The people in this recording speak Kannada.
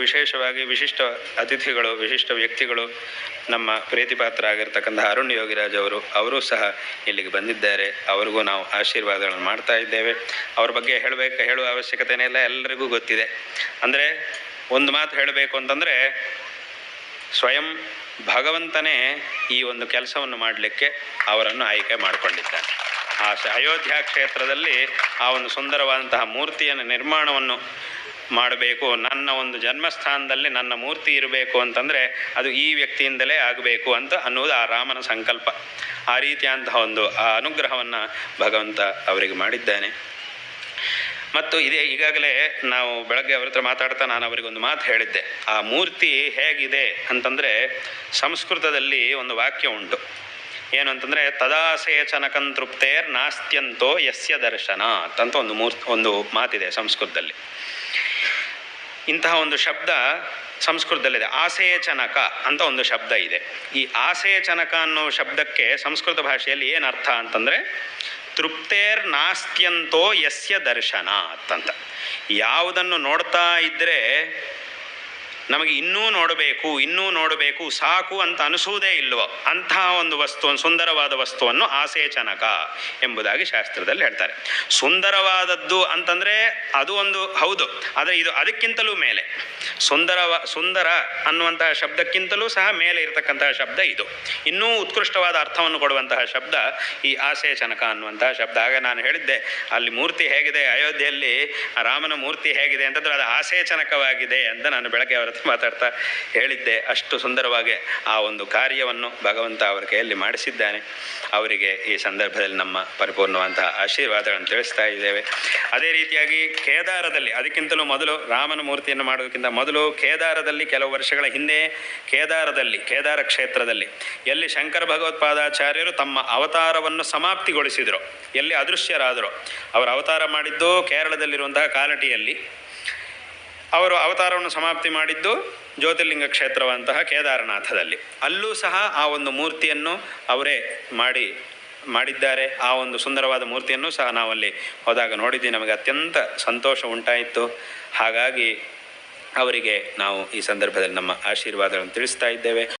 ವಿಶೇಷವಾಗಿ ವಿಶಿಷ್ಟ ಅತಿಥಿಗಳು, ವಿಶಿಷ್ಟ ವ್ಯಕ್ತಿಗಳು ನಮ್ಮ ಪ್ರೀತಿಪಾತ್ರ ಆಗಿರ್ತಕ್ಕಂಥ ಅರುಣ್ ಯೋಗಿರಾಜ್ ಅವರು ಅವರು ಸಹ ಇಲ್ಲಿಗೆ ಬಂದಿದ್ದಾರೆ. ಅವರಿಗೂ ನಾವು ಆಶೀರ್ವಾದಗಳನ್ನು ಮಾಡ್ತಾ ಇದ್ದೇವೆ. ಅವ್ರ ಬಗ್ಗೆ ಹೇಳಬೇಕು, ಹೇಳುವ ಅವಶ್ಯಕತೆನೇ ಇಲ್ಲ ಎಲ್ಲರಿಗೂ ಗೊತ್ತಿದೆ. ಅಂದರೆ ಒಂದು ಮಾತು ಹೇಳಬೇಕು ಅಂತಂದರೆ, ಸ್ವಯಂ ಭಗವಂತನೇ ಈ ಒಂದು ಕೆಲಸವನ್ನು ಮಾಡಲಿಕ್ಕೆ ಅವರನ್ನು ಆಯ್ಕೆ ಮಾಡಿಕೊಂಡಿದ್ದಾನೆ. ಆ ಅಯೋಧ್ಯ ಕ್ಷೇತ್ರದಲ್ಲಿ ಆ ಒಂದು ಸುಂದರವಾದಂತಹ ಮೂರ್ತಿಯನ್ನು, ನಿರ್ಮಾಣವನ್ನು ಮಾಡಬೇಕು, ನನ್ನ ಒಂದು ಜನ್ಮಸ್ಥಾನದಲ್ಲಿ ನನ್ನ ಮೂರ್ತಿ ಇರಬೇಕು ಅಂತಂದರೆ ಅದು ಈ ವ್ಯಕ್ತಿಯಿಂದಲೇ ಆಗಬೇಕು ಅಂತ ಅನ್ನೋದು ಆ ರಾಮನ ಸಂಕಲ್ಪ. ಆ ರೀತಿಯಾದಂತಹ ಒಂದು ಆ ಅನುಗ್ರಹವನ್ನು ಭಗವಂತ ಅವರಿಗೆ ಮಾಡಿದ್ದಾನೆ. ಮತ್ತು ಇದೇ ಈಗಾಗಲೇ ನಾವು ಬೆಳಗ್ಗೆ ಅವ್ರ ಹತ್ರ ಮಾತಾಡ್ತಾ ನಾನು ಅವರಿಗೊಂದು ಮಾತು ಹೇಳಿದ್ದೆ. ಆ ಮೂರ್ತಿ ಹೇಗಿದೆ ಅಂತಂದರೆ ಸಂಸ್ಕೃತದಲ್ಲಿ ಒಂದು ವಾಕ್ಯ ಉಂಟು. ಏನು ಅಂತಂದರೆ ತದಾಸೇಚನಕಂ ತೃಪ್ತೇರ್ ನಾಸ್ತ್ಯಂತೋ ಯಸ್ಯ ದರ್ಶನ ಅಂತ ಒಂದು ಮೂರ್, ಒಂದು ಮಾತಿದೆ ಸಂಸ್ಕೃತದಲ್ಲಿ. ಇಂತಹ ಒಂದು ಶಬ್ದ ಸಂಸ್ಕೃತದಲ್ಲಿದೆ. ಆಸೇಚನಕ ಅಂತ ಒಂದು ಶಬ್ದ ಇದೆ. ಈ ಆಸೇಚನಕ ಅನ್ನೋ ಶಬ್ದಕ್ಕೆ ಸಂಸ್ಕೃತ ಭಾಷೆಯಲ್ಲಿ ಏನು ಅರ್ಥ ಅಂತಂದರೆ, ತೃಪ್ತೇರ್ ನಾಸ್ತ್ಯಂತೋ ಯಸ್ಯ ದರ್ಶನ ಅಂತಂತ. ಯಾವುದನ್ನು ನೋಡ್ತಾ ಇದ್ದರೆ ನಮಗೆ ಇನ್ನೂ ನೋಡಬೇಕು ಇನ್ನೂ ನೋಡಬೇಕು, ಸಾಕು ಅಂತ ಅನಿಸುವುದೇ ಇಲ್ವೋ? ಅಂತಹ ಒಂದು ವಸ್ತುವನ್ನು ಸುಂದರವಾದ ವಸ್ತುವನ್ನು ಆಸೇಚನಕ ಎಂಬುದಾಗಿ ಶಾಸ್ತ್ರದಲ್ಲಿ ಹೇಳ್ತಾರೆ. ಸುಂದರವಾದದ್ದು ಅಂತಂದರೆ ಅದು ಒಂದು, ಹೌದು, ಆದರೆ ಇದು ಅದಕ್ಕಿಂತಲೂ ಮೇಲೆ. ಸುಂದರವ, ಸುಂದರ ಅನ್ನುವಂತಹ ಶಬ್ದಕ್ಕಿಂತಲೂ ಸಹ ಮೇಲೆ ಇರತಕ್ಕಂತಹ ಶಬ್ದ ಇದು. ಇನ್ನೂ ಉತ್ಕೃಷ್ಟವಾದ ಅರ್ಥವನ್ನು ಕೊಡುವಂತಹ ಶಬ್ದ ಈ ಆಸೇಚನಕ ಅನ್ನುವಂತಹ ಶಬ್ದ. ಆಗ ನಾನು ಹೇಳಿದ್ದೆ, ಅಲ್ಲಿ ಮೂರ್ತಿ ಹೇಗಿದೆ, ಅಯೋಧ್ಯೆಯಲ್ಲಿ ರಾಮನ ಮೂರ್ತಿ ಹೇಗಿದೆ ಅಂತಂದ್ರೆ ಅದು ಆಸೇಚನಕವಾಗಿದೆ ಅಂತ ನಾನು ಬೆಳಗ್ಗೆ ಅವರ ಮಾತಾಡ್ತಾ ಹೇಳಿದ್ದೆ. ಅಷ್ಟು ಸುಂದರವಾಗಿ ಆ ಒಂದು ಕಾರ್ಯವನ್ನು ಭಗವಂತ ಅವರ ಕೈಯಲ್ಲಿ ಮಾಡಿಸಿದ್ದಾನೆ. ಅವರಿಗೆ ಈ ಸಂದರ್ಭದಲ್ಲಿ ನಮ್ಮ ಪರಿಪೂರ್ಣವಂತಹ ಆಶೀರ್ವಾದಗಳನ್ನು ತಿಳಿಸ್ತಾ ಇದ್ದೇವೆ. ಅದೇ ರೀತಿಯಾಗಿ ಕೇದಾರದಲ್ಲಿ ಅದಕ್ಕಿಂತಲೂ ಮೊದಲು ರಾಮನ ಮೂರ್ತಿಯನ್ನು ಮಾಡೋದಕ್ಕಿಂತ ಮೊದಲು ಕೇದಾರದಲ್ಲಿ ಕೆಲವು ವರ್ಷಗಳ ಹಿಂದೆ ಕೇದಾರದಲ್ಲಿ, ಕೇದಾರ ಕ್ಷೇತ್ರದಲ್ಲಿ ಎಲ್ಲಿ ಶಂಕರ ಭಗವತ್ಪಾದಾಚಾರ್ಯರು ತಮ್ಮ ಅವತಾರವನ್ನು ಸಮಾಪ್ತಿಗೊಳಿಸಿದರು. ಎಲ್ಲಿ ಅದೃಶ್ಯರಾದರು. ಅವರ ಅವತಾರ ಮಾಡಿದ್ದು ಕೇರಳದಲ್ಲಿರುವಂತಹ ಕಾಲಟಿಯಲ್ಲಿ. ಅವರು ಅವತಾರವನ್ನು ಸಮಾಪ್ತಿ ಮಾಡಿದ್ದು ಜ್ಯೋತಿರ್ಲಿಂಗ ಕ್ಷೇತ್ರವಂತಹ ಕೇದಾರನಾಥದಲ್ಲಿ. ಅಲ್ಲೂ ಸಹ ಆ ಒಂದು ಮೂರ್ತಿಯನ್ನು ಅವರೇ ಮಾಡಿ, ಮಾಡಿದ್ದಾರೆ. ಆ ಒಂದು ಸುಂದರವಾದ ಮೂರ್ತಿಯನ್ನು ಸಹ ನಾವಲ್ಲಿ ಹೋದಾಗ ನೋಡಿದ್ವಿ. ನಮಗೆ ಅತ್ಯಂತ ಸಂತೋಷ ಉಂಟಾಯಿತು. ಹಾಗಾಗಿ ಅವರಿಗೆ ನಾವು ಈ ಸಂದರ್ಭದಲ್ಲಿ ನಮ್ಮ ಆಶೀರ್ವಾದಗಳನ್ನು ತಿಳಿಸ್ತಾ ಇದ್ದೇವೆ.